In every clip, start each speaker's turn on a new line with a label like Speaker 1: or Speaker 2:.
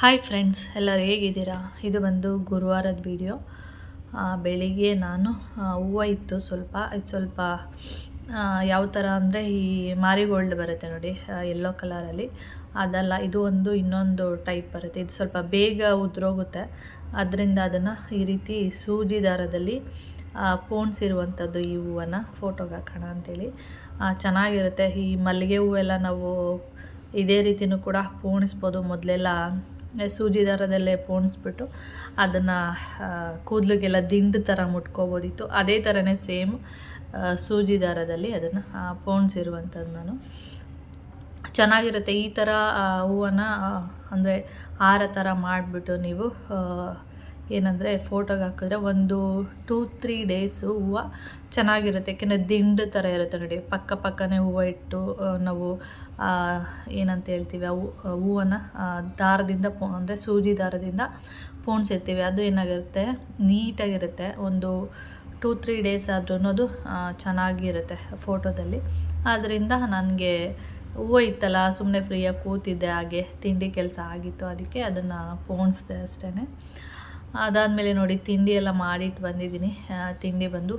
Speaker 1: Hi friends ಎಲ್ಲರೂ ಹೇಗಿದ್ದೀರಾ? ಇದು ಬಂದು ಗುರುವಾರದ ವಿಡಿಯೋ ಬೆಳಿಗ್ಗೆ ನಾನು ಹೂವು ಇತ್ತು ಸ್ವಲ್ಪ. ಇದು ಸ್ವಲ್ಪ ಯಾವ ಥರ ಅಂದರೆ ಈ ಮಾರಿಗೋಲ್ಡ್ ಬರುತ್ತೆ ನೋಡಿ ಯೆಲ್ಲೋ ಕಲರಲ್ಲಿ ಅದಲ್ಲ, ಇದು ಒಂದು ಇನ್ನೊಂದು ಟೈಪ್ ಬರುತ್ತೆ. ಇದು ಸ್ವಲ್ಪ ಬೇಗ ಉದುರೋಗುತ್ತೆ. ಅದರಿಂದ ಅದನ್ನು ಈ ರೀತಿ ಸೂಜಿ ದಾರದಲ್ಲಿ ಪೋಣಿಸಿರುವಂಥದ್ದು ಈ ಹೂವನ್ನು ಫೋಟೋಗೆ ಹಾಕೋಣ ಚೆನ್ನಾಗಿರುತ್ತೆ. ಈ ಮಲ್ಲಿಗೆ ಹೂವೆಲ್ಲ ನಾವು ಇದೇ ರೀತಿನೂ ಕೂಡ ಪೋಣಿಸ್ಬೋದು ಮೊದಲೆಲ್ಲ. ಸೂಜಿ ದಾರದಲ್ಲೇ ಪೋಣಿಸ್ಬಿಟ್ಟು ಅದನ್ನು ಕೂದಲಿಗೆಲ್ಲ ದಿಂಡು ಥರ ಮುಟ್ಕೋಬೋದಿತ್ತು. ಅದೇ ಥರನೇ ಸೇಮ್ ಸೂಜಿ ದಾರದಲ್ಲಿ ಅದನ್ನು ಪೋಣಿಸಿರುವಂಥದ್ದು ನಾನು. ಚೆನ್ನಾಗಿರುತ್ತೆ ಈ ಥರ ಹೂವನ್ನು ಅಂದರೆ ಹಾರ ಥರ ಮಾಡಿಬಿಟ್ಟು ನೀವು ಏನಂದರೆ ಫೋಟೋಗೆ ಹಾಕಿದ್ರೆ ಒಂದು ಟೂ, ತ್ರೀ ಡೇಸು ಹೂವು ಚೆನ್ನಾಗಿರುತ್ತೆ. ಯಾಕೆಂದರೆ ದಿಂಡು ಥರ ಇರುತ್ತೆ ನೋಡಿ. ಪಕ್ಕ ಪಕ್ಕನೇ ಹೂವು ಇಟ್ಟು ನಾವು ಏನಂತ ಹೇಳ್ತೀವಿ, ಆ ಹೂವನ್ನು ದಾರದಿಂದ ಪೋ, ಅಂದರೆ ಸೂಜಿ ದಾರದಿಂದ ಪೋಣಿಸಿರ್ತೀವಿ. ಅದು ಏನಾಗಿರುತ್ತೆ, ನೀಟಾಗಿರುತ್ತೆ. ಒಂದು ಟೂ, ತ್ರೀ ಡೇಸ್ ಆದ್ರೂ ಅದು ಚೆನ್ನಾಗಿರುತ್ತೆ ಫೋಟೋದಲ್ಲಿ. ಆದ್ದರಿಂದ ನನಗೆ ಹೂವು ಇತ್ತಲ್ಲ ಸುಮ್ಮನೆ ಫ್ರೀಯಾಗಿ ಕೂತಿದ್ದೆ ಹಾಗೆ, ತಿಂಡಿ ಕೆಲಸ ಆಗಿತ್ತು, ಅದಕ್ಕೆ ಅದನ್ನು ಪೋಣಿಸ್ದೆ ಅಷ್ಟೇ ಅದಾದಮೇಲೆ ನೋಡಿ, ತಿಂಡಿ ಎಲ್ಲ ಮಾಡಿಟ್ಟು ಬಂದಿದ್ದೀನಿ. ತಿಂಡಿ ಬಂದು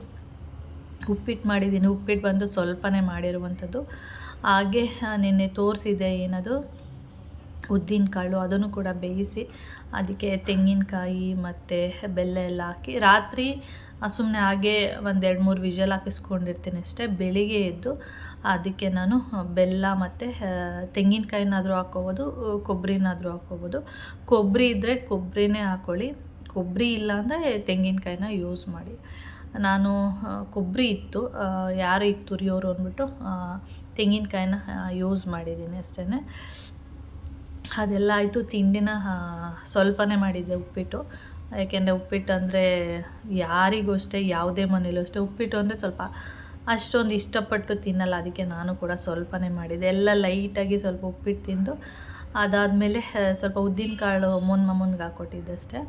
Speaker 1: ಉಪ್ಪಿಟ್ಟು ಮಾಡಿದ್ದೀನಿ. ಉಪ್ಪಿಟ್ಟು ಬಂದು ಸ್ವಲ್ಪನೇ ಮಾಡಿರುವಂಥದ್ದು. ಹಾಗೆ ನಿನ್ನೆ ತೋರಿಸಿದೆ ಏನದು? ಉದ್ದಿನಕಾಳು. ಅದನ್ನು ಕೂಡ ಬೇಯಿಸಿ ಅದಕ್ಕೆ ತೆಂಗಿನಕಾಯಿ ಮತ್ತು ಬೆಲ್ಲ ಎಲ್ಲ ಹಾಕಿ ರಾತ್ರಿ ಸುಮ್ಮನೆ ಹಾಗೆ ಒಂದು ಎರಡು ಮೂರು ವಿಷಲ್ ಹಾಕಿಸ್ಕೊಂಡಿರ್ತೀನಿ ಅಷ್ಟೇ. ಬೆಳಿಗ್ಗೆ ಎದ್ದು ಅದಕ್ಕೆ ನಾನು ಬೆಲ್ಲ ಮತ್ತು ತೆಂಗಿನಕಾಯಿನಾದರೂ ಹಾಕ್ಕೋಬೋದು, ಕೊಬ್ಬರಿನಾದರೂ ಹಾಕ್ಕೋಬೋದು. ಕೊಬ್ಬರಿ ಇದ್ದರೆ ಕೊಬ್ಬರಿನೇ ಹಾಕ್ಕೊಳ್ಳಿ ಕೊಬ್ಬರಿ ಇಲ್ಲ ಅಂದರೆ ತೆಂಗಿನಕಾಯಿನ ಯೂಸ್ ಮಾಡಿ. ನಾನು ಕೊಬ್ಬರಿ ಇತ್ತು. ಯಾರು ಈಗ ತುರಿಯೋರು ಅಂದ್ಬಿಟ್ಟು ತೆಂಗಿನಕಾಯಿನ ಯೂಸ್ ಮಾಡಿದ್ದೀನಿ ಅಷ್ಟೇ ಅದೆಲ್ಲ ಆಯಿತು. ತಿಂಡಿನ ಸ್ವಲ್ಪನೇ ಮಾಡಿದ್ದೆ ಉಪ್ಪಿಟ್ಟು. ಯಾಕೆಂದರೆ ಉಪ್ಪಿಟ್ಟು ಅಂದರೆ ಯಾರಿಗೂ ಅಷ್ಟೇ, ಯಾವುದೇ ಮನೇಲೂ ಅಷ್ಟೇ. ಉಪ್ಪಿಟ್ಟು ಅಂದರೆ ಸ್ವಲ್ಪ ಅಷ್ಟೊಂದು ಇಷ್ಟಪಟ್ಟು ತಿನ್ನಲ್ಲ. ಅದಕ್ಕೆ ನಾನು ಕೂಡ ಸ್ವಲ್ಪನೇ ಮಾಡಿದ್ದೆ ಎಲ್ಲ ಲೈಟಾಗಿ ಸ್ವಲ್ಪ ಉಪ್ಪಿಟ್ಟು ತಿಂದು ಅದಾದಮೇಲೆ ಸ್ವಲ್ಪ ಉದ್ದಿನಕಾಳು ಅಮ್ಮನ ಮಮ್ಮನಿಗೆ ಹಾಕ್ಕೊಟ್ಟಿದ್ದೆ ಅಷ್ಟೇ.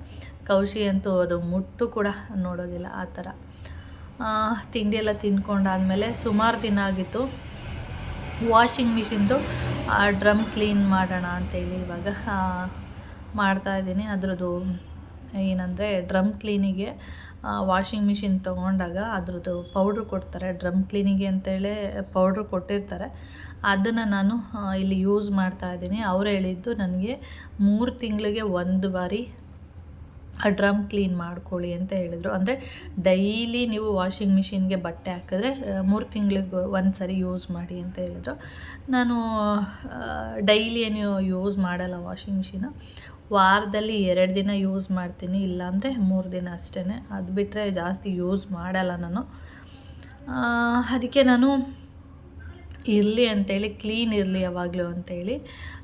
Speaker 1: ಕೌಶಿ ಅಂತೂ ಅದು ಮುಟ್ಟು ಕೂಡ ನೋಡೋದಿಲ್ಲ ಆ ಥರ. ಆ, ತಿಂಡಿ ಎಲ್ಲ ತಿಂದ್ಕೊಂಡಾದಮೇಲೆ ಸುಮಾರು ದಿನ ಆಗಿತ್ತು. ವಾಷಿಂಗ್ ಮಿಷಿನ್ದು ಡ್ರಮ್ ಕ್ಲೀನ್ ಮಾಡೋಣ ಅಂತೇಳಿ ಇವಾಗ ಮಾಡ್ತಾಯಿದ್ದೀನಿ ಅದ್ರದ್ದು ಏನಂದರೆ ಡ್ರಮ್ ಕ್ಲೀನಿಗೆ ವಾಷಿಂಗ್ ಮಿಷಿನ್ ತೊಗೊಂಡಾಗ ಅದ್ರದ್ದು ಪೌಡ್ರ್ ಕೊಡ್ತಾರೆ. ಡ್ರಮ್ ಕ್ಲೀನಿಗೆ ಅಂತೇಳಿ ಪೌಡ್ರ್ ಕೊಟ್ಟಿರ್ತಾರೆ. ಅದನ್ನು ನಾನು ಇಲ್ಲಿ ಯೂಸ್ ಮಾಡ್ತಾ ಇದ್ದೀನಿ. ಅವ್ರು ಹೇಳಿದ್ದು ನನಗೆ ಮೂರು ತಿಂಗಳಿಗೆ ಒಂದು ಬಾರಿ ಆ ಡ್ರಮ್ ಕ್ಲೀನ್ ಮಾಡ್ಕೊಳ್ಳಿ ಅಂತ ಹೇಳಿದರು. ಅಂದರೆ ಡೈಲಿ ನೀವು ವಾಷಿಂಗ್ ಮಿಷಿನ್ಗೆ ಬಟ್ಟೆ ಹಾಕಿದ್ರೆ ಮೂರು ತಿಂಗಳಿಗೆ ಒಂದು ಸರಿ ಯೂಸ್ ಮಾಡಿ ಅಂತ ಹೇಳಿದ್ರು. ನಾನು ಡೈಲಿ ಏನು ಯೂಸ್ ಮಾಡಲ್ಲ ವಾಷಿಂಗ್ ಮಿಷಿನ. ವಾರದಲ್ಲಿ ಎರಡು ದಿನ ಯೂಸ್ ಮಾಡ್ತೀನಿ, ಇಲ್ಲಾಂದರೆ ಮೂರು ದಿನ ಅಷ್ಟೇ ಅದು ಬಿಟ್ಟರೆ ಜಾಸ್ತಿ ಯೂಸ್ ಮಾಡಲ್ಲ ನಾನು. ಅದಕ್ಕೆ ನಾನು ಇರಲಿ ಅಂತೇಳಿ ಕ್ಲೀನ್ ಇರಲಿ ಯಾವಾಗಲೂ ಅಂತೇಳಿ.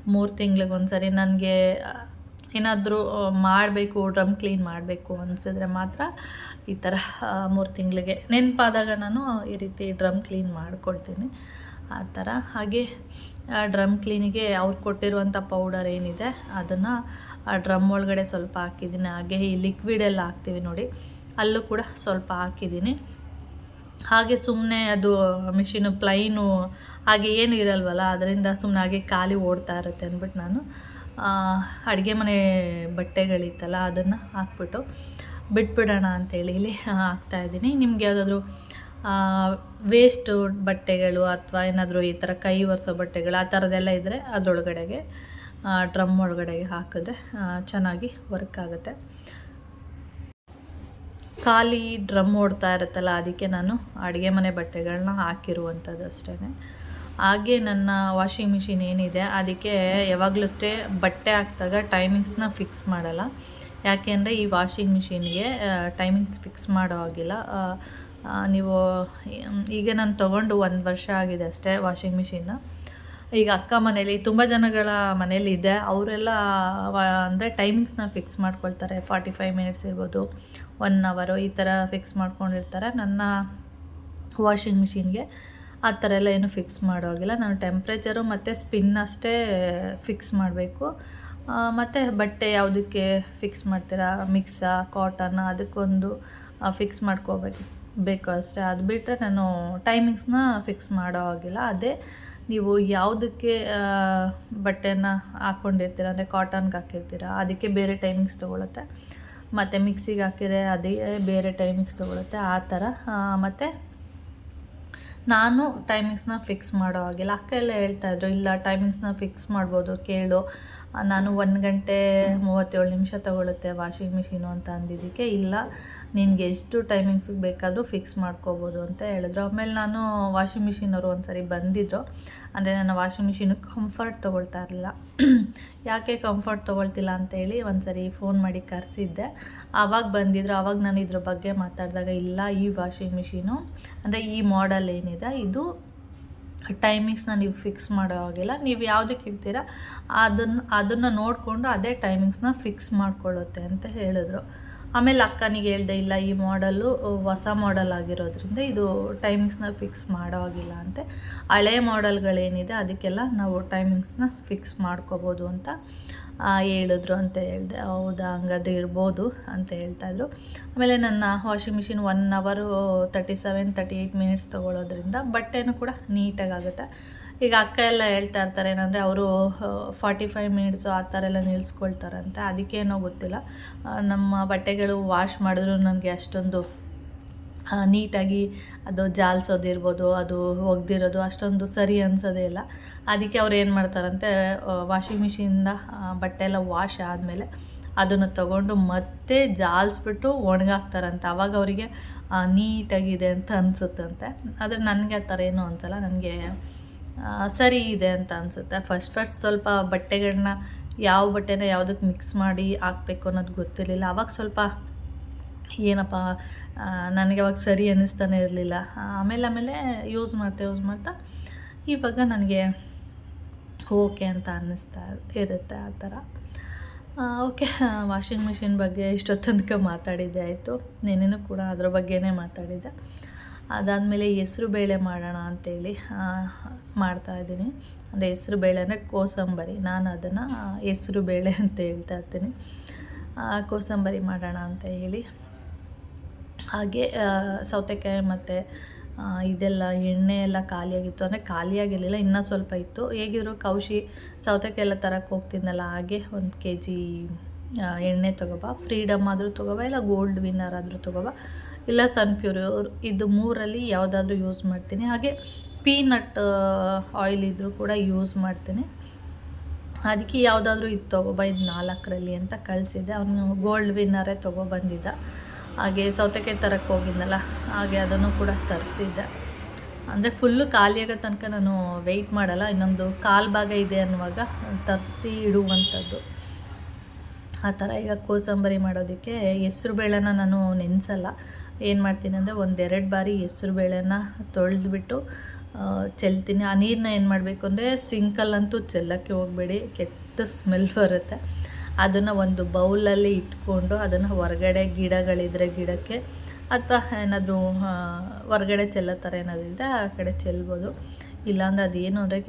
Speaker 1: ಮೂರು ತಿಂಗ್ಳಿಗೆ ಒಂದು ಸರಿ ನನಗೆ, ಏನಾದರೂ ಮಾಡಬೇಕು, ಡ್ರಮ್ ಕ್ಲೀನ್ ಮಾಡಬೇಕು ಅನಿಸಿದ್ರೆ ಮಾತ್ರ ಈ ಥರ ಮೂರು ತಿಂಗಳಿಗೆ. ನೆನಪಾದಾಗ ನಾನು ಈ ರೀತಿ ಡ್ರಮ್ ಕ್ಲೀನ್ ಮಾಡ್ಕೊಳ್ತೀನಿ. ಆ ಥರ ಹಾಗೆ ಡ್ರಮ್ ಕ್ಲೀನಿಗೆ ಅವ್ರು ಕೊಟ್ಟಿರುವಂಥ ಪೌಡರ್ ಏನಿದೆ, ಅದನ್ನು, ಆ, ಡ್ರಮ್ ಒಳಗಡೆ ಸ್ವಲ್ಪ ಹಾಕಿದ್ದೀನಿ. ಹಾಗೆ ಈ ಲಿಕ್ವಿಡ್ ಎಲ್ಲ ಹಾಕ್ತೀವಿ ನೋಡಿ, ಅಲ್ಲೂ ಕೂಡ ಸ್ವಲ್ಪ ಹಾಕಿದ್ದೀನಿ. ಹಾಗೆ ಸುಮ್ಮನೆ ಅದು ಮಿಷಿನು, ಪ್ಲೈನು ಹಾಗೆ ಏನು ಇರಲ್ವಲ್ಲ, ಅದರಿಂದ ಸುಮ್ಮನೆ ಹಾಗೆ ಖಾಲಿ ಓಡ್ತಾ ಇರುತ್ತೆ ಅಂದ್ಬಿಟ್ಟು ನಾನು ಅಡುಗೆ ಮನೆ ಬಟ್ಟೆಗಳಿತ್ತಲ್ಲ, ಅದನ್ನು ಹಾಕ್ಬಿಟ್ಟು ಬಿಟ್ಬಿಡೋಣ ಅಂತೇಳಿ ಇಲ್ಲಿ ಹಾಕ್ತಾಯಿದ್ದೀನಿ ನಿಮ್ಗೆ ಯಾವುದಾದ್ರೂ ವೇಸ್ಟು ಬಟ್ಟೆಗಳು ಅಥವಾ ಏನಾದರೂ ಈ ಥರ ಕೈ ಒರೆಸೋ ಬಟ್ಟೆಗಳು, ಆ ಥರದ್ದೆಲ್ಲ ಇದ್ದರೆ ಅದರೊಳಗಡೆಗೆ ಡ್ರಮ್ ಒಳಗಡೆಗೆ ಹಾಕಿದ್ರೆ ಚೆನ್ನಾಗಿ ವರ್ಕ್ ಆಗುತ್ತೆ. ಖಾಲಿ ಡ್ರಮ್ ಓಡ್ತಾ ಇರುತ್ತಲ್ಲ, ಅದಕ್ಕೆ ನಾನು ಅಡುಗೆ ಮನೆ ಬಟ್ಟೆಗಳನ್ನ ಹಾಕಿರುವಂಥದ್ದು ಅಷ್ಟೇ ಹಾಗೆ ನನ್ನ ವಾಷಿಂಗ್ ಮಿಷಿನ್ ಏನಿದೆ, ಅದಕ್ಕೆ ಯಾವಾಗಲೂ ಅಷ್ಟೇ ಬಟ್ಟೆ ಹಾಕಿದಾಗ ಟೈಮಿಂಗ್ಸ್ನ ಫಿಕ್ಸ್ ಮಾಡಲ್ಲ. ಯಾಕೆ ಅಂದರೆ ಈ ವಾಷಿಂಗ್ ಮಿಷಿನ್ಗೆ ಟೈಮಿಂಗ್ಸ್ ಫಿಕ್ಸ್ ಮಾಡೋ ಹಾಗಿಲ್ಲ. ನೀವು ಈಗ ನಾನು ತೊಗೊಂಡು ಒಂದು ವರ್ಷ ಆಗಿದೆ ಅಷ್ಟೇ ವಾಷಿಂಗ್ ಮಿಷಿನ್ನ. ಈಗ ಅಕ್ಕ ಮನೇಲಿ ತುಂಬ ಜನಗಳ ಮನೇಲಿ ಇದೆ. ಅವರೆಲ್ಲ ಅಂದರೆ ಟೈಮಿಂಗ್ಸ್ನ ಫಿಕ್ಸ್ ಮಾಡ್ಕೊಳ್ತಾರೆ. ಫಾರ್ಟಿ ಫೈವ್ ಮಿನಿಟ್ಸ್ ಇರ್ಬೋದು ಒನ್ ಅವರು ಈ ಥರ ಫಿಕ್ಸ್ ಮಾಡ್ಕೊಂಡಿರ್ತಾರೆ. ನನ್ನ ವಾಷಿಂಗ್ ಮಿಷಿನ್ಗೆ ಆ ಥರ ಎಲ್ಲ ಏನು ಫಿಕ್ಸ್ ಮಾಡೋಗಿಲ್ಲ. ನಾನು ಟೆಂಪ್ರೇಚರು ಮತ್ತು ಸ್ಪಿನ್ ಅಷ್ಟೇ ಫಿಕ್ಸ್ ಮಾಡಬೇಕು. ಮತ್ತು ಬಟ್ಟೆ ಯಾವುದಕ್ಕೆ ಫಿಕ್ಸ್ ಮಾಡ್ತೀರಾ? ಮಿಕ್ಸಾ ಕಾಟನ್ ಅದಕ್ಕೊಂದು ಫಿಕ್ಸ್ ಮಾಡ್ಕೋಬೇಕು, ಬೇಕು ಅಷ್ಟೇ. ಅದು ಬಿಟ್ಟರೆ ನಾನು ಟೈಮಿಂಗ್ಸ್ನ ಫಿಕ್ಸ್ ಮಾಡೋ ಹಾಗಿಲ್ಲ. ಅದೇ ನೀವು ಯಾವುದಕ್ಕೆ ಬಟ್ಟೆನ ಹಾಕ್ಕೊಂಡಿರ್ತೀರ ಅಂದರೆ ಕಾಟನ್ಗೆ ಹಾಕಿರ್ತೀರ? ಅದಕ್ಕೆ ಬೇರೆ ಟೈಮಿಂಗ್ಸ್ ತೊಗೊಳುತ್ತೆ. ಮತ್ತು ಮಿಕ್ಸಿಗೆ ಹಾಕಿದರೆ ಅದೇ ಬೇರೆ ಟೈಮಿಂಗ್ಸ್ ತೊಗೊಳುತ್ತೆ. ಆ ಥರ ಮತ್ತು ನಾನು ಟೈಮಿಂಗ್ಸ್ನ ಫಿಕ್ಸ್ ಮಾಡೋ ಹಾಗಿಲ್ಲ. ಅಕ್ಕ ಎಲ್ಲ ಹೇಳ್ತಾಯಿದ್ರು ಇಲ್ಲ ಟೈಮಿಂಗ್ಸ್ನ ಫಿಕ್ಸ್ ಮಾಡ್ಬೋದು, ಕೇಳು. ನಾನು ಒಂದು ಗಂಟೆ ಮೂವತ್ತೇಳು ನಿಮಿಷ ತೊಗೊಳುತ್ತೆ ವಾಷಿಂಗ್ ಮಿಷಿನು ಅಂತ ಅಂದಿದ್ದಕ್ಕೆ, ಇಲ್ಲ, ನಿನಗೆ ಎಷ್ಟು ಟೈಮಿಂಗ್ಸಿಗೆ ಬೇಕಾದರೂ ಫಿಕ್ಸ್ ಮಾಡ್ಕೋಬೋದು ಅಂತ ಹೇಳಿದ್ರು. ಆಮೇಲೆ ನಾನು ವಾಷಿಂಗ್ ಮಿಷಿನವರು ಒಂದು ಸರಿ ಬಂದಿದ್ದರು ಅಂದರೆ ನನ್ನ ವಾಷಿಂಗ್ ಮಿಷಿನ್ ಕಂಫರ್ಟ್ ತೊಗೊಳ್ತಾ ಇರಲಿಲ್ಲ. ಯಾಕೆ ಕಂಫರ್ಟ್ ತೊಗೊಳ್ತಿಲ್ಲ ಅಂತೇಳಿ ಒಂದು ಸರಿ ಫೋನ್ ಮಾಡಿ ಕರೆಸಿದ್ದೆ. ಆವಾಗ ಬಂದಿದ್ರು, ಆವಾಗ ನಾನು ಇದ್ರ ಬಗ್ಗೆ ಮಾತಾಡಿದಾಗ, ಇಲ್ಲ, ಈ ವಾಷಿಂಗ್ ಮಿಷಿನು, ಅಂದರೆ ಈ ಮಾಡೆಲ್ ಏನಿದೆ, ಇದು ಟೈಮಿಂಗ್ಸ್ನ ನೀವು ಫಿಕ್ಸ್ ಮಾಡೋ ಹಾಗಿಲ್ಲ ನೀವು ಯಾವುದಕ್ಕೆ ಇಡ್ತೀರ? ಅದನ್ನು ಅದನ್ನು ನೋಡಿಕೊಂಡು ಅದೇ ಟೈಮಿಂಗ್ಸ್ನ ಫಿಕ್ಸ್ ಮಾಡಿಕೊಳ್ಳುತ್ತೆ ಅಂತ ಹೇಳಿದ್ರು. ಆಮೇಲೆ ಅಕ್ಕನಿಗೆ ಹೇಳ್ದೆ, ಇಲ್ಲ, ಈ ಮಾಡಲ್ಲು ಹೊಸ ಮಾಡೆಲ್ ಆಗಿರೋದ್ರಿಂದ ಇದು ಟೈಮಿಂಗ್ಸ್ನ ಫಿಕ್ಸ್ ಮಾಡೋ ಆಗಿಲ್ಲ ಅಂತೆ. ಹಳೆ ಮಾಡೆಲ್ಗಳೇನಿದೆ ಅದಕ್ಕೆಲ್ಲ ನಾವು ಟೈಮಿಂಗ್ಸ್ನ ಫಿಕ್ಸ್ ಮಾಡ್ಕೋಬೋದು ಅಂತ ಹೇಳಿದ್ರು ಅಂತ ಹೇಳಿದೆ. ಹೌದಾ, ಹಂಗಾದ್ರೆ ಇರ್ಬೋದು ಅಂತ ಹೇಳ್ತಾಯಿದ್ರು ಆಮೇಲೆ ನನ್ನ ವಾಷಿಂಗ್ ಮಿಷಿನ್ ಒನ್ ಅವರು thirty seven thirty eight minutes ತೊಗೊಳೋದ್ರಿಂದ ಬಟ್ಟೆನೂ ಕೂಡ ನೀಟಾಗಿ ಆಗುತ್ತೆ. ಈಗ ಅಕ್ಕ ಎಲ್ಲ ಹೇಳ್ತಾ ಇರ್ತಾರೆ ಏನಂದರೆ ಅವರು ಫಾರ್ಟಿ ಫೈವ್ ಮಿನಿಟ್ಸು ಆ ಥರ ಎಲ್ಲ ನಿಲ್ಲಿಸ್ಕೊಳ್ತಾರಂತೆ ಅದಕ್ಕೇನೋ ಗೊತ್ತಿಲ್ಲ. ನಮ್ಮ ಬಟ್ಟೆಗಳು ವಾಶ್ ಮಾಡಿದ್ರು ನನಗೆ ಅಷ್ಟೊಂದು ನೀಟಾಗಿ ಅದು ಜಾಲ್ಸೋದಿರ್ಬೋದು, ಅದು ಒಗ್ದಿರೋದು ಅಷ್ಟೊಂದು ಸರಿ ಅನ್ಸೋದೇ ಇಲ್ಲ. ಅದಕ್ಕೆ ಅವ್ರು ಏನು ಮಾಡ್ತಾರಂತೆ ವಾಷಿಂಗ್ ಮಿಷಿನಿಂದ ಬಟ್ಟೆ ಎಲ್ಲ ವಾಶ್ ಆದಮೇಲೆ ಅದನ್ನು ತಗೊಂಡು ಮತ್ತೆ ಜಾಲಿಸ್ಬಿಟ್ಟು ಒಣಗಾಕ್ತಾರಂತೆ. ಆವಾಗ ಅವರಿಗೆ ನೀಟಾಗಿದೆ ಅಂತ ಅನಿಸುತ್ತಂತೆ. ಆದರೆ ನನಗೆ ಆ ಥರ ಏನೂ ಅನಿಸಲ್ಲ. ನನಗೆ ಸರಿ ಇದೆ ಅಂತ ಅನಿಸುತ್ತೆ. ಫಸ್ಟ್ ಫಸ್ಟ್ ಸ್ವಲ್ಪ ಬಟ್ಟೆಗಳನ್ನ ಯಾವ ಬಟ್ಟೆನ ಯಾವುದಕ್ಕೆ ಮಿಕ್ಸ್ ಮಾಡಿ ಹಾಕ್ಬೇಕು ಅನ್ನೋದು ಗೊತ್ತಿರಲಿಲ್ಲ. ಅವಾಗ ಸ್ವಲ್ಪ ಏನಪ್ಪ ನನಗೆ ಅವಾಗ ಸರಿ ಅನ್ನಿಸ್ತಾನೆ ಇರಲಿಲ್ಲ. ಆಮೇಲೆ ಆಮೇಲೆ ಯೂಸ್ ಮಾಡ್ತಾ ಯೂಸ್ ಮಾಡ್ತಾ ಇವಾಗ ನನಗೆ ಓಕೆ ಅಂತ ಅನ್ನಿಸ್ತಾ ಇರುತ್ತೆ ಆ ಥರ. ಓಕೆ ವಾಷಿಂಗ್ ಮಿಷಿನ್ ಬಗ್ಗೆ ಇಷ್ಟೊತ್ತನಕ ಮಾತಾಡಿದ್ದೆ ಆಯಿತು. ನೆನೆನೂ ಕೂಡ ಅದ್ರ ಬಗ್ಗೆನೇ ಮಾತಾಡಿದ್ದೆ. ಅದಾದಮೇಲೆ ಹೆಸ್ರು ಬೇಳೆ ಮಾಡೋಣ ಅಂತೇಳಿ ಆ, ಮಾಡ್ತಾಯಿದ್ದೀನಿ ಅಂದರೆ ಹೆಸ್ರು ಬೇಳೆ ಅಂದರೆ ಕೋಸಂಬರಿ. ನಾನು ಅದನ್ನು ಹೆಸ್ರು ಬೇಳೆ ಅಂತ ಹೇಳ್ತಾ ಇರ್ತೀನಿ. ಕೋಸಂಬರಿ ಮಾಡೋಣ ಅಂತ ಹೇಳಿ. ಹಾಗೆ ಸೌತೆಕಾಯಿ ಮತ್ತು ಇದೆಲ್ಲ ಎಣ್ಣೆ ಎಲ್ಲ ಖಾಲಿಯಾಗಿತ್ತು. ಅಂದರೆ ಖಾಲಿಯಾಗಿರಲಿಲ್ಲ ಇನ್ನೂ ಸ್ವಲ್ಪ ಇತ್ತು. ಹೇಗಿದ್ರು ಕೌಶಿ ಸೌತೆಕಾಯಿ ಎಲ್ಲ ತರಕ್ಕೆ ಹೋಗ್ತಿದ್ನಲ್ಲ ಹಾಗೆ ಒಂದು ಕೆ ಜಿ ಎಣ್ಣೆ ತೊಗೊಬ. ಫ್ರೀಡಮ್ ಆದರೂ ತೊಗೊಬ ಇಲ್ಲ ಗೋಲ್ಡ್ ವಿನ್ನರ್ ಆದರೂ ತೊಗೊಬ. ಇಲ್ಲ ಸನ್ ಪ್ಯೂರ್ ಇದು ಮೂರಲ್ಲಿ ಯಾವುದಾದ್ರೂ ಯೂಸ್ ಮಾಡ್ತೀನಿ. ಹಾಗೆ ಪೀನಟ್ ಆಯಿಲ್ ಇದ್ದರೂ ಕೂಡ ಯೂಸ್ ಮಾಡ್ತೀನಿ. ಅದಕ್ಕೆ ಯಾವುದಾದ್ರೂ ಇದು ತೊಗೊಬ ಇದು ನಾಲ್ಕರಲ್ಲಿ ಅಂತ ಕಳಿಸಿದ್ದೆ. ಅವನು ಗೋಲ್ಡ್ ವಿನ್ನರೇ ತೊಗೊಬಂದಿದ್ದ. ಹಾಗೆ ಸೌತೆಕಾಯಿ ತರಕ್ಕೆ ಹೋಗಿದ್ನಲ್ಲ, ಹಾಗೆ ಅದನ್ನು ಕೂಡ ತರಿಸಿದ್ದೆ. ಅಂದರೆ ಫುಲ್ಲು ಖಾಲಿಯಾಗೋ ತನಕ ನಾನು ವೆಯ್ಟ್ ಮಾಡಲ್ಲ, ಇನ್ನೊಂದು ಕಾಲು ಭಾಗ ಇದೆ ಅನ್ನುವಾಗ ತರಿಸಿ ಇಡುವಂಥದ್ದು. ಆ ಥರ ಈಗ ಕೋಸಂಬರಿ ಮಾಡೋದಕ್ಕೆ ಹೆಸ್ರು ಬೇಳೆನ ನಾನು ನೆನೆಸಲ್ಲ. ಏನು ಮಾಡ್ತೀನಿ ಅಂದರೆ ಒಂದೆರಡು ಬಾರಿ ಹೆಸ್ರು ಬೇಳೆನ ತೊಳೆದ್ಬಿಟ್ಟು ಚೆಲ್ತೀನಿ. ಆ ನೀರನ್ನ ಏನು ಮಾಡಬೇಕು ಅಂದರೆ ಸಿಂಕಲ್ಲಂತೂ ಚೆಲ್ಲಕ್ಕೆ ಹೋಗಬೇಡಿ, ಕೆಟ್ಟ ಸ್ಮೆಲ್ ಬರುತ್ತೆ. ಅದನ್ನು ಒಂದು ಬೌಲಲ್ಲಿ ಇಟ್ಕೊಂಡು ಅದನ್ನು ಹೊರಗಡೆ ಗಿಡಗಳಿದ್ರೆ ಗಿಡಕ್ಕೆ, ಅಥವಾ ಏನಾದರೂ ಹೊರಗಡೆ ಚೆಲ್ಲೋ ಥರ ಏನಾದರೂ ಇದ್ದರೆ ಆ ಕಡೆ ಚೆಲ್ಬೋದು. ಇಲ್ಲಾಂದರೆ ಅದೇನು ಅಂದರೆ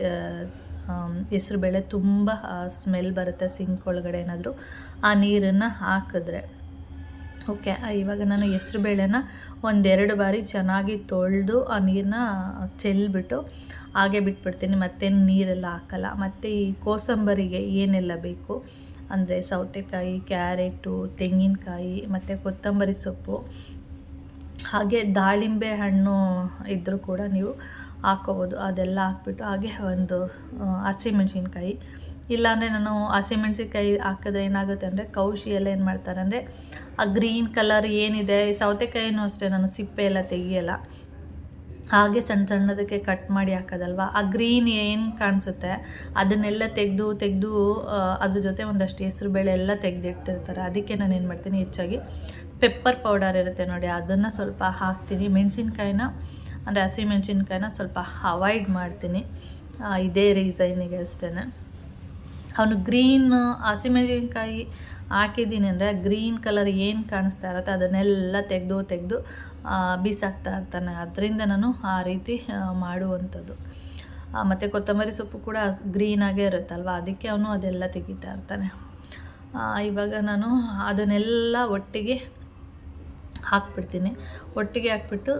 Speaker 1: ಹೆಸ್ರುಬೇಳೆ ತುಂಬ ಸ್ಮೆಲ್ ಬರುತ್ತೆ ಸಿಂಕ್ ಒಳಗಡೆ ಏನಾದರೂ. ಆ ನೀರನ್ನು ಹಾಕಿದ್ರೆ. ಓಕೆ, ಇವಾಗ ನಾನು ಹೆಸ್ರು ಬೇಳೆನ ಒಂದೆರಡು ಬಾರಿ ಚೆನ್ನಾಗಿ ತೊಳೆದು ಆ ನೀರನ್ನ ಚೆಲ್ಬಿಟ್ಟು ಹಾಗೆ ಬಿಟ್ಬಿಡ್ತೀನಿ. ಮತ್ತೇನು ನೀರೆಲ್ಲ ಹಾಕಲ್ಲ. ಮತ್ತು ಈ ಕೋಸಂಬರಿಗೆ ಏನೆಲ್ಲ ಬೇಕು? ಅಂದರೆ ಸೌತೆಕಾಯಿ, ಕ್ಯಾರೆಟು, ತೆಂಗಿನಕಾಯಿ, ಮತ್ತು ಕೊತ್ತಂಬರಿ ಸೊಪ್ಪು. ಹಾಗೆ ದಾಳಿಂಬೆ ಹಣ್ಣು ಇದ್ದರೂ ಕೂಡ ನೀವು ಹಾಕೋಬೋದು. ಅದೆಲ್ಲ ಹಾಕ್ಬಿಟ್ಟು ಹಾಗೆ ಒಂದು ಹಸಿಮೆಣ್ಸಿನ್ಕಾಯಿ. ಇಲ್ಲಾಂದರೆ ನಾನು ಹಸಿಮೆಣ್ಸಿನ್ಕಾಯಿ ಹಾಕಿದ್ರೆ ಏನಾಗುತ್ತೆ ಅಂದರೆ ಕೌಶಿ ಎಲ್ಲ ಏನು ಮಾಡ್ತಾರೆ ಅಂದರೆ ಆ ಗ್ರೀನ್ ಕಲರ್ ಏನಿದೆ, ಸೌತೆಕಾಯಿನೂ ಅಷ್ಟೇ, ನಾನು ಸಿಪ್ಪೆ ಎಲ್ಲ ತೆಗಿಯಲ್ಲ. ಹಾಗೆ ಸಣ್ಣ ಸಣ್ಣದಕ್ಕೆ ಕಟ್ ಮಾಡಿ ಹಾಕೋದಲ್ವ? ಆ ಗ್ರೀನ್ ಏನು ಕಾಣಿಸುತ್ತೆ? ಅದನ್ನೆಲ್ಲ ತೆಗೆದು ತೆಗೆದು ಅದ್ರ ಜೊತೆ ಒಂದಷ್ಟು ಹೆಸರು ಬೇಳೆ ಎಲ್ಲ ತೆಗೆದಿಟ್ಟಿರ್ತಾರೆ. ಅದಕ್ಕೆ ನಾನು ಏನು ಮಾಡ್ತೀನಿ, ಹೆಚ್ಚಾಗಿ ಪೆಪ್ಪರ್ ಪೌಡರ್ ಇರುತ್ತೆ ನೋಡಿ, ಅದನ್ನು ಸ್ವಲ್ಪ ಹಾಕ್ತೀನಿ. ಮೆಣಸಿನ್ಕಾಯಿನ, ಅಂದರೆ ಹಸಿ ಮೆಣಸಿನ್ಕಾಯಿನ ಸ್ವಲ್ಪ ಅವಾಯ್ಡ್ ಮಾಡ್ತೀನಿ. ಇದೇ ರೀಸನ್ನಿಗೆ ಅಷ್ಟೇ ಅವನು ಗ್ರೀನ್, ಹಸಿಮೆಣಸಿನ್ಕಾಯಿ ಹಾಕಿದ್ದೀನಿ ಅಂದರೆ ಗ್ರೀನ್ ಕಲರ್ ಏನು ಕಾಣಿಸ್ತಾ ಇರುತ್ತೆ ಅದನ್ನೆಲ್ಲ ತೆಗೆದು ತೆಗೆದು ಬೀಸಾಕ್ತಾ ಇರ್ತಾನೆ. ಅದರಿಂದ ನಾನು ಆ ರೀತಿ ಮಾಡುವಂಥದ್ದು. ಮತ್ತು ಕೊತ್ತಂಬರಿ ಸೊಪ್ಪು ಕೂಡ ಗ್ರೀನಾಗೇ ಇರುತ್ತಲ್ವ? ಅದಕ್ಕೆ ಅವನು ಅದೆಲ್ಲ ತೆಗಿತಾ ಇರ್ತಾನೆ. ಇವಾಗ ನಾನು ಅದನ್ನೆಲ್ಲ ಒಟ್ಟಿಗೆ ಹಾಕ್ಬಿಡ್ತೀನಿ. ಒಟ್ಟಿಗೆ ಹಾಕ್ಬಿಟ್ಟು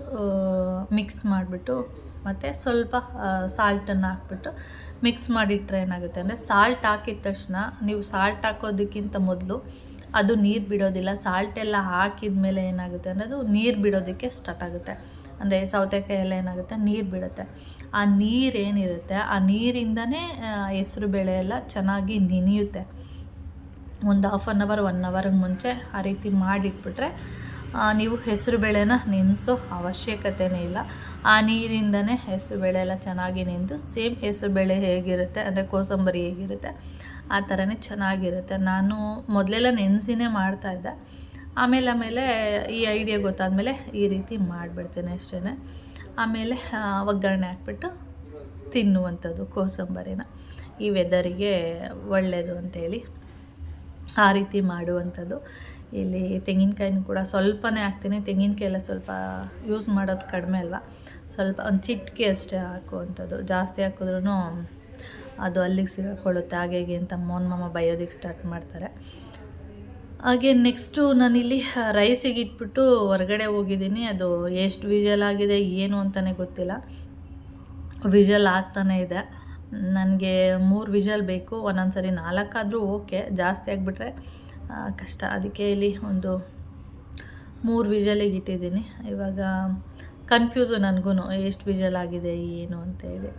Speaker 1: ಮಿಕ್ಸ್ ಮಾಡಿಬಿಟ್ಟು, ಮತ್ತು ಸ್ವಲ್ಪ ಸಾಲ್ಟನ್ನು ಹಾಕ್ಬಿಟ್ಟು ಮಿಕ್ಸ್ ಮಾಡಿಟ್ರೆ ಏನಾಗುತ್ತೆ ಅಂದರೆ ಸಾಲ್ಟ್ ಹಾಕಿದ ತಕ್ಷಣ ನೀವು ಸಾಲ್ಟ್ ಹಾಕೋದಕ್ಕಿಂತ ಮೊದಲು ಅದು ನೀರು ಬಿಡೋದಿಲ್ಲ. ಸಾಲ್ಟ್ ಎಲ್ಲ ಹಾಕಿದ ಮೇಲೆ ಏನಾಗುತ್ತೆ ಅನ್ನೋದು ನೀರು ಬಿಡೋದಕ್ಕೆ ಸ್ಟಾರ್ಟ್ ಆಗುತ್ತೆ. ಅಂದರೆ ಸೌತೆಕಾಯಿ ಎಲ್ಲ ಏನಾಗುತ್ತೆ ನೀರು ಬಿಡುತ್ತೆ. ಆ ನೀರೇನಿರುತ್ತೆ ಆ ನೀರಿಂದನೇ ಹೆಸರು ಬೇಳೆ ಎಲ್ಲ ಚೆನ್ನಾಗಿ ನೆನೆಯುತ್ತೆ. ಒಂದು ಹಾಫ್ ಆನ್ ಅವರ್ ಒನ್ ಅವರ್ಗೆ ಮುಂಚೆ ಆ ರೀತಿ ಮಾಡಿಟ್ಬಿಟ್ರೆ ನೀವು ಹೆಸರು ಬೇಳೆನ ನೆನೆಸೋ ಅವಶ್ಯಕತೆಯೇ ಇಲ್ಲ. ಆ ನೀರಿಂದನೇ ಹೆಸರು ಬೇಳೆ ಎಲ್ಲ ಚೆನ್ನಾಗಿ ನೆಂದು, ಸೇಮ್ ಹೆಸರು ಬೇಳೆ ಹೇಗಿರುತ್ತೆ ಅಂದರೆ ಕೋಸಂಬರಿ ಹೇಗಿರುತ್ತೆ, ಆ ಥರನೇ ಚೆನ್ನಾಗಿರುತ್ತೆ. ನಾನು ಮೊದಲೆಲ್ಲ ನೆನೆಸಿನೇ ಮಾಡ್ತಾಯಿದ್ದೆ ಆಮೇಲೆ ಆಮೇಲೆ ಈ ಐಡಿಯಾ ಗೊತ್ತಾದಮೇಲೆ ಈ ರೀತಿ ಮಾಡಿಬಿಡ್ತೇನೆ ಅಷ್ಟೇ ಆಮೇಲೆ ಒಗ್ಗರಣೆ ಹಾಕ್ಬಿಟ್ಟು ತಿನ್ನುವಂಥದ್ದು ಕೋಸಂಬರಿನ. ಈ ವೆದರಿಗೆ ಒಳ್ಳೆಯದು ಅಂಥೇಳಿ ಆ ರೀತಿ ಮಾಡುವಂಥದ್ದು. ಇಲ್ಲಿ ತೆಂಗಿನಕಾಯಿನೂ ಕೂಡ ಸ್ವಲ್ಪನೇ ಹಾಕ್ತೀನಿ. ತೆಂಗಿನಕಾಯಿ ಎಲ್ಲ ಸ್ವಲ್ಪ ಯೂಸ್ ಮಾಡೋದು ಕಡಿಮೆ ಅಲ್ವಾ? ಸ್ವಲ್ಪ ಒಂದು ಚಿಟಿಕೆ ಅಷ್ಟೇ ಹಾಕುವಂಥದ್ದು. ಜಾಸ್ತಿ ಹಾಕಿದ್ರೂ ಅದು ಅಲ್ಲಿಗೆ ಸಿಗಾಕೊಳ್ಳುತ್ತೆ ಹಾಗೆ ಅಂತ ಮೋನ್ ಮಾಮ ಬಯೋದಿಕ್ಕೆ ಸ್ಟಾರ್ಟ್ ಮಾಡ್ತಾರೆ. ಹಾಗೆ ನೆಕ್ಸ್ಟು ನಾನಿಲ್ಲಿ ರೈಸಿಗೆ ಇಟ್ಬಿಟ್ಟು ಹೊರಗಡೆ ಹೋಗಿದ್ದೀನಿ. ಅದು ಎಷ್ಟು ವಿಜಲ್ ಆಗಿದೆ, ಏನು ಅಂತಲೇ ಗೊತ್ತಿಲ್ಲ. ವಿಜಲ್ ಆಗ್ತಾನೇ ಇದೆ. ನನಗೆ ಮೂರು ವಿಜಲ್ ಬೇಕು. ಒಂದೊಂದು ಸರಿ ನಾಲ್ಕಾದರೂ ಓಕೆ ಜಾಸ್ತಿ ಆಗಿಬಿಟ್ರೆ ಕಷ್ಟ. ಅದಕ್ಕೆ ಇಲ್ಲಿ ಒಂದು ಮೂರು ವಿಜಲಿಗೆ ಇಟ್ಟಿದ್ದೀನಿ. ಇವಾಗ ಕನ್ಫ್ಯೂಸು ನನಗೂ ಎಷ್ಟು ವಿಜಲ್ ಆಗಿದೆ, ಏನು ಅಂತೇಳಿ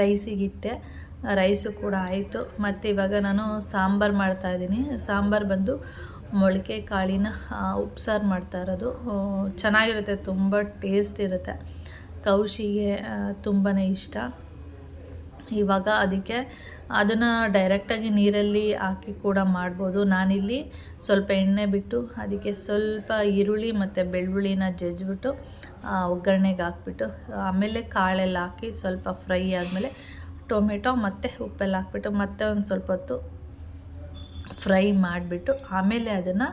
Speaker 1: ರೈಸಿಗಿಟ್ಟೆ ರೈಸು ಕೂಡ ಆಯಿತು. ಮತ್ತು ಇವಾಗ ನಾನು ಸಾಂಬಾರು ಮಾಡ್ತಾಯಿದ್ದೀನಿ ಸಾಂಬಾರು ಬಂದು ಮೊಳಕೆ, ಕಾಳಿನ ಉಪ್ಸಾರು ಮಾಡ್ತಾ ಇರೋದು. ಚೆನ್ನಾಗಿರುತ್ತೆ, ತುಂಬ ಟೇಸ್ಟ್ ಇರುತ್ತೆ. ಕೌಶಿಗೆ ತುಂಬಾ ಇಷ್ಟ. ಇವಾಗ ಅದಕ್ಕೆ ಅದನ್ನು ಡೈರೆಕ್ಟಾಗಿ ನೀರಲ್ಲಿ ಹಾಕಿ ಕೂಡ ಮಾಡ್ಬೋದು. ನಾನಿಲ್ಲಿ ಸ್ವಲ್ಪ ಎಣ್ಣೆ ಬಿಟ್ಟು ಅದಕ್ಕೆ ಸ್ವಲ್ಪ ಈರುಳ್ಳಿ ಮತ್ತು ಬೆಳ್ಳುಳ್ಳಿನ ಜಜ್ಜಿಬಿಟ್ಟು ಒಗ್ಗರಣೆಗೆ ಹಾಕ್ಬಿಟ್ಟು, ಆಮೇಲೆ ಕಾಳೆಲ್ಲ ಹಾಕಿ ಸ್ವಲ್ಪ ಫ್ರೈ ಆದಮೇಲೆ ಟೊಮೆಟೊ ಮತ್ತು ಉಪ್ಪೆಲ್ಲ ಹಾಕ್ಬಿಟ್ಟು ಮತ್ತೆ ಒಂದು ಸ್ವಲ್ಪ ಹೊತ್ತು ಫ್ರೈ ಮಾಡಿಬಿಟ್ಟು, ಆಮೇಲೆ ಅದನ್ನು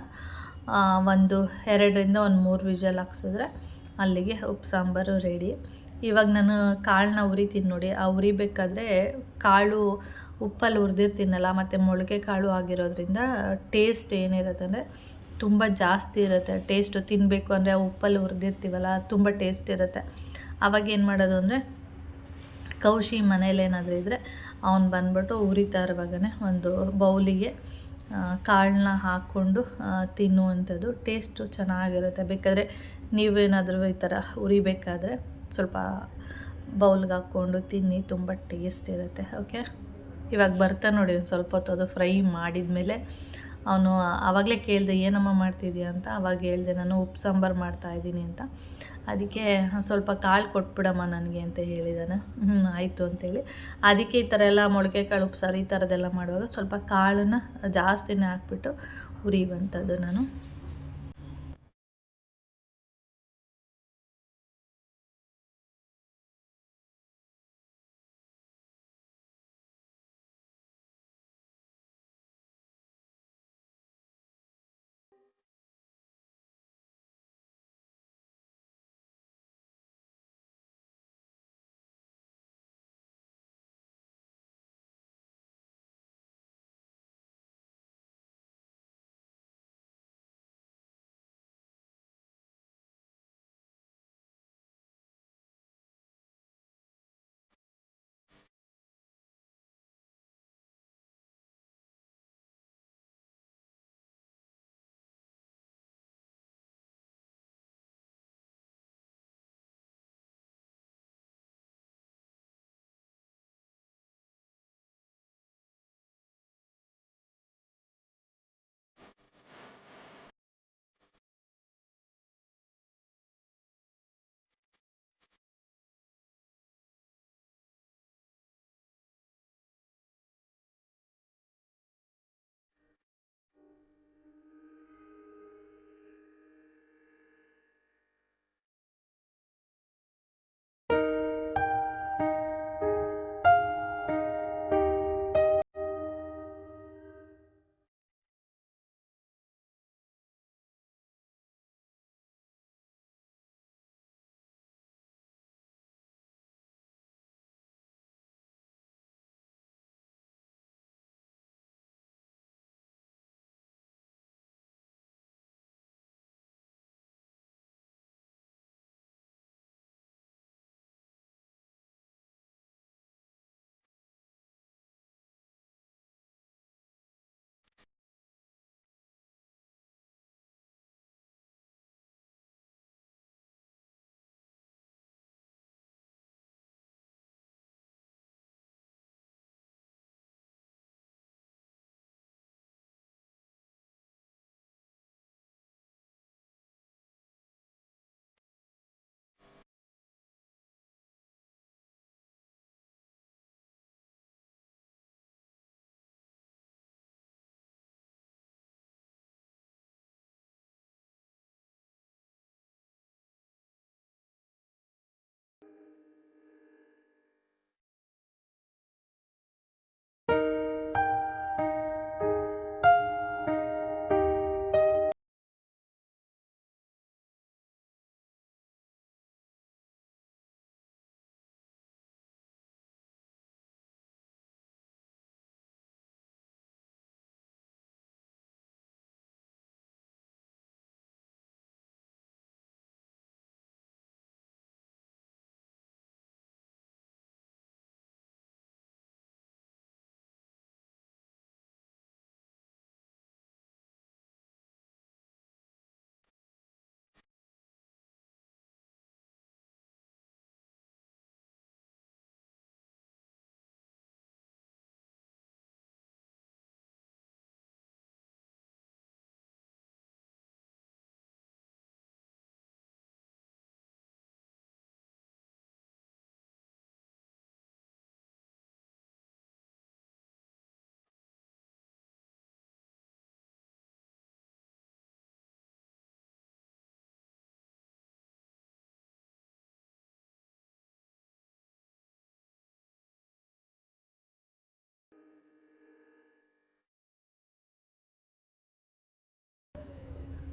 Speaker 1: ಒಂದು ಎರಡರಿಂದ ಒಂದು ಮೂರು ವಿಜಲ್ ಹಾಕ್ಸಿದ್ರೆ ಅಲ್ಲಿಗೆ ಉಪ್ಪು ಸಾಂಬಾರು ರೆಡಿ. ಇವಾಗ ನಾನು ಕಾಳನ್ನ ಉರಿತೀನಿ ನೋಡಿ. ಆ ಉರಿಬೇಕಾದ್ರೆ ಕಾಳು ಉಪ್ಪಲ್ಲಿ ಹುರಿದಿರ್ತೀನಲ್ಲ ಮತ್ತು ಮೊಳಕೆ ಕಾಳು ಆಗಿರೋದ್ರಿಂದ ಟೇಸ್ಟ್ ಏನಿರುತ್ತೆ ಅಂದರೆ ತುಂಬ ಜಾಸ್ತಿ ಇರುತ್ತೆ. ಟೇಸ್ಟು ತಿನ್ನಬೇಕು ಅಂದರೆ ಆ ಉಪ್ಪಲ್ಲಿ ಹುರಿದಿರ್ತೀವಲ್ಲ ತುಂಬ ಟೇಸ್ಟ್ ಇರುತ್ತೆ. ಆವಾಗ ಏನು ಮಾಡೋದು ಅಂದರೆ ಕೌಶಿ ಮನೇಲಿ ಏನಾದರೂ ಇದ್ದರೆ ಅವನು ಬಂದ್ಬಿಟ್ಟು ಉರಿತಾ ಇರುವಾಗನೇ ಒಂದು ಬೌಲಿಗೆ ಕಾಳನ್ನ ಹಾಕ್ಕೊಂಡು ತಿನ್ನುವಂಥದ್ದು ಟೇಸ್ಟು ಚೆನ್ನಾಗಿರುತ್ತೆ. ಬೇಕಾದರೆ ನೀವೇನಾದರೂ ಈ ಥರ ಉರಿಬೇಕಾದ್ರೆ ಸ್ವಲ್ಪ ಬೌಲ್ಗೆ ಹಾಕ್ಕೊಂಡು ತಿನ್ನಿ, ತುಂಬ ಟೇಸ್ಟ್ ಇರುತ್ತೆ ಓಕೆ ಇವಾಗ ಬರ್ತಾ ನೋಡಿ ಒಂದು ಸ್ವಲ್ಪ ಹೊತ್ತು, ಅದು ಫ್ರೈ ಮಾಡಿದ ಮೇಲೆ ಅವನು ಆವಾಗಲೇ ಕೇಳಿದೆ, ಏನಮ್ಮ ಮಾಡ್ತಿದ್ದೀಯ ಅಂತ? ಅವಾಗ ಹೇಳಿದೆ, ನಾನು ಉಪ್ಪು ಸಾಂಬಾರು ಮಾಡ್ತಾಯಿದ್ದೀನಿ ಅಂತ. ಅದಕ್ಕೆ ಸ್ವಲ್ಪ ಕಾಳು ಕೊಟ್ಬಿಡಮ್ಮ ನನಗೆ ಅಂತ ಹೇಳಿದ್ದಾನೆ ಹ್ಞೂ ಆಯಿತು ಅಂತೇಳಿ. ಅದಕ್ಕೆ ಈ ಥರ ಎಲ್ಲ ಮೊಳಕೆ ಕಾಳು ಉಪ್ಸಾರು ಈ ಥರದ್ದೆಲ್ಲ ಮಾಡುವಾಗ ಸ್ವಲ್ಪ ಕಾಳನ್ನು ಜಾಸ್ತಿನೇ ಹಾಕ್ಬಿಟ್ಟು ಉರಿಯುವಂಥದ್ದು ನಾನು.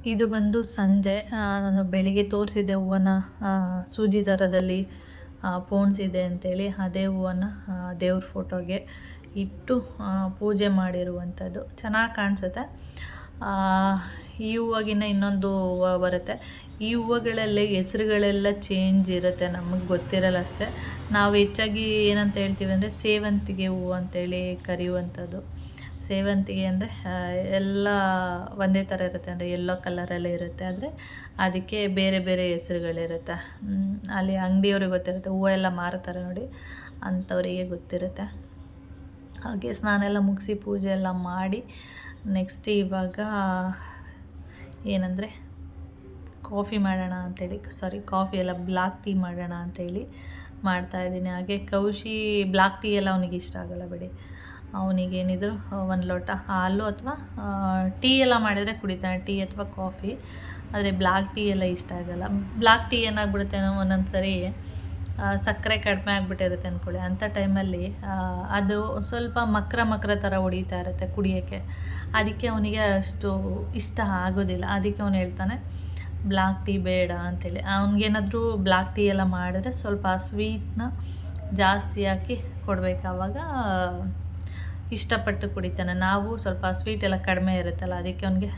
Speaker 1: ಇದು ಬಂದು ಸಂಜೆ ನಾನು ಬೆಳಿಗ್ಗೆ ತೋರಿಸಿದ್ದೆ ಹೂವನ್ನ ಸೂಜಿ ಇದೆ ಪೋಣಿಸಿದೆ ಅಂತೇಳಿ, ಅದೇ ಹೂವನ್ನು ದೇವ್ರ ಫೋಟೋಗೆ ಇಟ್ಟು ಪೂಜೆ ಮಾಡಿರುವಂಥದ್ದು. ಚೆನ್ನಾಗಿ ಕಾಣಿಸುತ್ತೆ. ಈ ಹೂವಾಗಿನ ಇನ್ನೊಂದು ಹೂವು ಬರುತ್ತೆ. ಈ ಹೂವುಗಳಲ್ಲೇ ಹೆಸ್ರುಗಳೆಲ್ಲ ಚೇಂಜ್ ಇರುತ್ತೆ, ನಮಗೆ ಗೊತ್ತಿರಲ್ಲ ಅಷ್ಟೇ. ನಾವು ಹೆಚ್ಚಾಗಿ ಏನಂತ ಹೇಳ್ತೀವಿ ಅಂದರೆ ಸೇವಂತಿಗೆ ಹೂವು ಅಂತೇಳಿ ಕರೆಯುವಂಥದ್ದು. ಸೇವಂತಿಗೆ ಅಂದರೆ ಎಲ್ಲ ಒಂದೇ ಥರ ಇರುತ್ತೆ ಅಂದರೆ ಎಲ್ಲೋ ಕಲರಲ್ಲೇ ಇರುತ್ತೆ ಆದರೆ ಅದಕ್ಕೆ ಬೇರೆ ಬೇರೆ ಹೆಸರುಗಳಿರುತ್ತೆ. ಅಲ್ಲಿ ಅಂಗಡಿಯವ್ರಿಗೆ ಗೊತ್ತಿರುತ್ತೆ, ಹೂವು ಎಲ್ಲ ಮಾರ್ತಾರೆ ನೋಡಿ, ಅಂಥವರಿಗೆ ಗೊತ್ತಿರುತ್ತೆ. ಹಾಗೆ ಸ್ನಾನ ಎಲ್ಲ ಮುಗಿಸಿ ಪೂಜೆ ಎಲ್ಲ ಮಾಡಿ ನೆಕ್ಸ್ಟ್ ಇವಾಗ ಏನಂದರೆ ಕಾಫಿ ಮಾಡೋಣ ಅಂತೇಳಿ ಸಾರಿ ಕಾಫಿ ಎಲ್ಲ ಬ್ಲಾಕ್ ಟೀ ಮಾಡೋಣ ಅಂತೇಳಿ ಮಾಡ್ತಾಯಿದ್ದೀನಿ ಹಾಗೆ ಕೌಶಿ ಬ್ಲಾಕ್ ಟೀ ಎಲ್ಲ ಅವನಿಗೆ ಇಷ್ಟ ಆಗೋಲ್ಲ ಬಿಡಿ. ಅವನಿಗೆ ಏನಿದ್ರು ಒಂದು ಲೋಟ ಹಾಲು ಅಥವಾ ಟೀ ಎಲ್ಲ ಮಾಡಿದರೆ ಕುಡಿತಾನೆ, ಟೀ ಅಥವಾ ಕಾಫಿ. ಆದರೆ ಬ್ಲ್ಯಾಕ್ ಟೀ ಎಲ್ಲ ಇಷ್ಟ ಆಗಲ್ಲ. ಬ್ಲಾಕ್ ಟೀ ಏನಾಗ್ಬಿಡುತ್ತೆ ಅನ್ನೋ ಒಂದೊಂದು ಸರಿ ಸಕ್ಕರೆ ಕಡಿಮೆ ಆಗಿಬಿಟ್ಟಿರುತ್ತೆ ಅಂದ್ಕೊಳ್ಳಿ ಅಂಥ ಟೈಮಲ್ಲಿ ಅದು ಸ್ವಲ್ಪ ಮಕ್ರ ಮಕ್ರ ಥರ ಹೊಡಿತಾ ಇರುತ್ತೆ ಕುಡಿಯೋಕ್ಕೆ. ಅದಕ್ಕೆ ಅವನಿಗೆ ಅಷ್ಟು ಇಷ್ಟ ಆಗೋದಿಲ್ಲ. ಅದಕ್ಕೆ ಅವನು ಹೇಳ್ತಾನೆ, ಬ್ಲಾಕ್ ಟೀ ಬೇಡ ಅಂತೇಳಿ. ಅವ್ನಿಗೇನಾದರೂ ಬ್ಲ್ಯಾಕ್ ಟೀ ಎಲ್ಲ ಮಾಡಿದ್ರೆ ಸ್ವಲ್ಪ ಸ್ವೀಟ್ನ ಜಾಸ್ತಿ ಹಾಕಿ ಕೊಡಬೇಕು. ಆವಾಗ ಇಷ್ಟಪಟ್ಟು ಕುಡಿತಾನೆ. ನಾವು ಸ್ವಲ್ಪ ಸ್ವೀಟ್ ಎಲ್ಲ ಕಡಿಮೆ ಇರುತ್ತಲ್ಲ, ಅದಕ್ಕೆ ಅವನಿಗೆ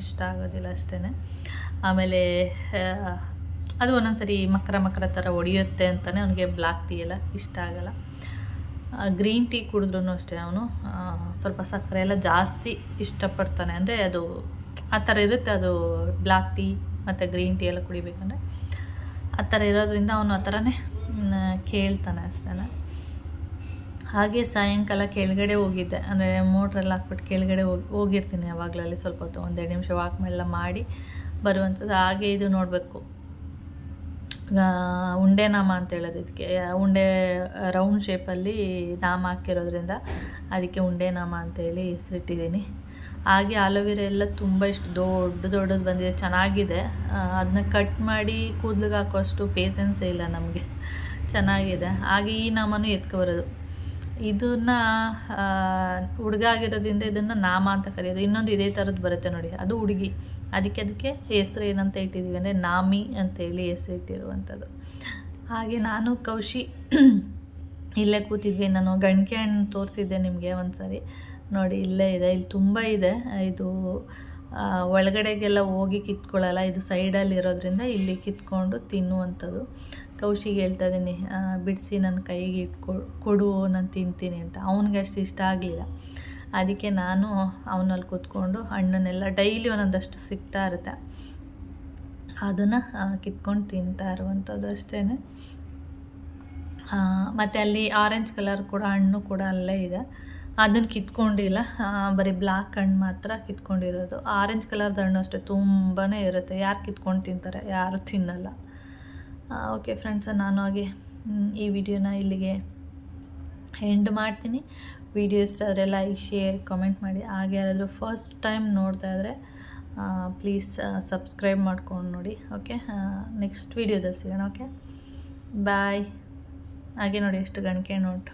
Speaker 1: ಇಷ್ಟ ಆಗೋದಿಲ್ಲ ಅಷ್ಟೇ ಆಮೇಲೆ ಅದು ಒಂದೊಂದು ಸರಿ ಮಕರ ಮಕರ ಥರ ಹೊಡೆಯುತ್ತೆ ಅಂತಲೇ ಅವನಿಗೆ ಬ್ಲ್ಯಾಕ್ ಟೀ ಎಲ್ಲ ಇಷ್ಟ ಆಗಲ್ಲ. ಗ್ರೀನ್ ಟೀ ಕುಡಿದ್ರೂ ಅಷ್ಟೇ ಅವನು ಸ್ವಲ್ಪ ಸಕ್ಕರೆ ಎಲ್ಲ ಜಾಸ್ತಿ ಇಷ್ಟಪಡ್ತಾನೆ. ಅಂದರೆ ಅದು, ಆ ಥರ ಇರುತ್ತೆ ಅದು ಬ್ಲ್ಯಾಕ್ ಟೀ ಮತ್ತು ಗ್ರೀನ್ ಟೀ ಎಲ್ಲ ಕುಡಿಬೇಕಂದ್ರೆ ಆ ಥರ ಇರೋದ್ರಿಂದ ಅವನು ಆ ಥರನೇ ಕೇಳ್ತಾನೆ ಅಷ್ಟೇ ಹಾಗೆ ಸಾಯಂಕಾಲ ಕೆಳಗಡೆ ಹೋಗಿದ್ದೆ. ಅಂದರೆ ಮೋಟ್ರೆಲ್ಲ ಹಾಕ್ಬಿಟ್ಟು ಕೆಳಗಡೆ ಹೋಗಿ, ಹೋಗಿರ್ತೀನಿ ಯಾವಾಗಲಲ್ಲಿ ಸ್ವಲ್ಪ ಹೊತ್ತು, ಒಂದೆರಡು ನಿಮಿಷ ವಾಕ್ ಎಲ್ಲ ಮಾಡಿ ಬರುವಂಥದ್ದು ಹಾಗೆ ಇದು ನೋಡಬೇಕು. ಉಂಡೆ ನಾಮ ಅಂತ ಹೇಳೋದು ಇದಕ್ಕೆ. ಉಂಡೆ ರೌಂಡ್ ಶೇಪಲ್ಲಿ ನಾಮ ಹಾಕಿರೋದ್ರಿಂದ ಅದಕ್ಕೆ ಉಂಡೆ ನಾಮ ಅಂತೇಳಿ ಹೆಸರಿಟ್ಟಿದ್ದೀನಿ ಹಾಗೆ ಆಲೋವೆರಾ ಎಲ್ಲ ತುಂಬ ಇಷ್ಟು, ದೊಡ್ಡ ದೊಡ್ಡದು ಬಂದಿದೆ, ಚೆನ್ನಾಗಿದೆ. ಅದನ್ನ ಕಟ್ ಮಾಡಿ ಕೂದಲಿಗೆ ಹಾಕೋಷ್ಟು ಪೇಸೆನ್ಸೇ ಇಲ್ಲ ನಮಗೆ. ಚೆನ್ನಾಗಿದೆ. ಹಾಗೆ ಈ ನಾಮನೂ ಎತ್ಕೊಬರೋದು ಇದನ್ನ ಹುಡುಗ ಆಗಿರೋದ್ರಿಂದ ಇದನ್ನು ನಾಮ ಅಂತ ಕರೆಯೋದು. ಇನ್ನೊಂದು ಇದೇ ಥರದ್ದು ಬರುತ್ತೆ ನೋಡಿ, ಅದು ಹುಡುಗಿ ಅದಕ್ಕೆ ಅದಕ್ಕೆ ಹೆಸರು ಏನಂತ ಇಟ್ಟಿದ್ದೀವಿ ಅಂದರೆ ನಾಮಿ ಅಂತೇಳಿ ಹೆಸರು ಇಟ್ಟಿರುವಂಥದ್ದು. ಹಾಗೆ ನಾನು ಕೌಶಿ ಇಲ್ಲೇ ಕೂತಿದ್ವಿ, ನಾನು ಗಣಿಕೆ ಹಣ್ಣು ತೋರಿಸಿದ್ದೆ ನಿಮಗೆ ಒಂದು ಸಾರಿ ನೋಡಿ, ಇಲ್ಲೇ ಇದೆ, ಇಲ್ಲಿ ತುಂಬ ಇದೆ. ಇದು ಒಳಗಡೆಗೆಲ್ಲ ಹೋಗಿ ಕಿತ್ಕೊಳ್ಳಲ್ಲ, ಇದು ಸೈಡಲ್ಲಿ ಇರೋದ್ರಿಂದ ಇಲ್ಲಿ ಕಿತ್ಕೊಂಡು ತಿನ್ನುವಂಥದ್ದು. ಕೌಶಿಗೆ ಹೇಳ್ತಾ ಇದ್ದೀನಿ ಬಿಡಿಸಿ ನನ್ನ ಕೈಗೆ ಇಟ್ಕೊ, ಕೊಡು, ನಾನು ತಿಂತೀನಿ ಅಂತ. ಅವನಿಗೆ ಅಷ್ಟು ಇಷ್ಟ ಆಗಲಿಲ್ಲ. ಅದಕ್ಕೆ ನಾನು ಅವನಲ್ಲಿ ಕೂತ್ಕೊಂಡು ಹಣ್ಣನ್ನೆಲ್ಲ ಡೈಲಿ ಒಂದೊಂದಷ್ಟು ಸಿಗ್ತಾ ಇರುತ್ತೆ. ಅದನ್ನು ಕಿತ್ಕೊಂಡು ತಿಂತಾ ಇರುವಂಥದ್ದು ಅಷ್ಟೇ ಮತ್ತು ಅಲ್ಲಿ ಆರೆಂಜ್ ಕಲರ್ ಕೂಡ, ಹಣ್ಣು ಕೂಡ ಅಲ್ಲೇ ಇದೆ. ಅದನ್ನು ಕಿತ್ಕೊಂಡಿಲ್ಲ. ಬರೀ ಬ್ಲ್ಯಾಕ್ ಹಣ್ಣು ಮಾತ್ರ ಕಿತ್ಕೊಂಡಿರೋದು. ಆರೆಂಜ್ ಕಲರ್ದು ಹಣ್ಣು ಅಷ್ಟೇ ತುಂಬಾ ಇರುತ್ತೆ. ಯಾರು ಕಿತ್ಕೊಂಡು ತಿಂತಾರೆ? ಯಾರು ತಿನ್ನಲ್ಲ. ಓಕೆ ಫ್ರೆಂಡ್ಸ್ ನಾನು ಹಾಗೆ ಈ ವಿಡಿಯೋನ ಇಲ್ಲಿಗೆ ಎಂಡ್ ಮಾಡ್ತೀನಿ. ವಿಡಿಯೋ ಇಷ್ಟ ಆದರೆ ಲೈಕ್ ಶೇರ್ ಕಮೆಂಟ್ ಮಾಡಿ. ಹಾಗೆ ಯಾರಾದರೂ ಫಸ್ಟ್ ಟೈಮ್ ನೋಡ್ತಾ ಇದ್ದರೆ ಪ್ಲೀಸ್ ಸಬ್ಸ್ಕ್ರೈಬ್ ಮಾಡ್ಕೊಂಡು ನೋಡಿ ಓಕೆ ನೆಕ್ಸ್ಟ್ ವೀಡಿಯೋದಲ್ಲಿ ಸಿಗೋಣ ಓಕೆ ಬಾಯ್ ಹಾಗೆ ನೋಡಿ, ಎಷ್ಟು ಗಣಿಕೆ ನೋಟು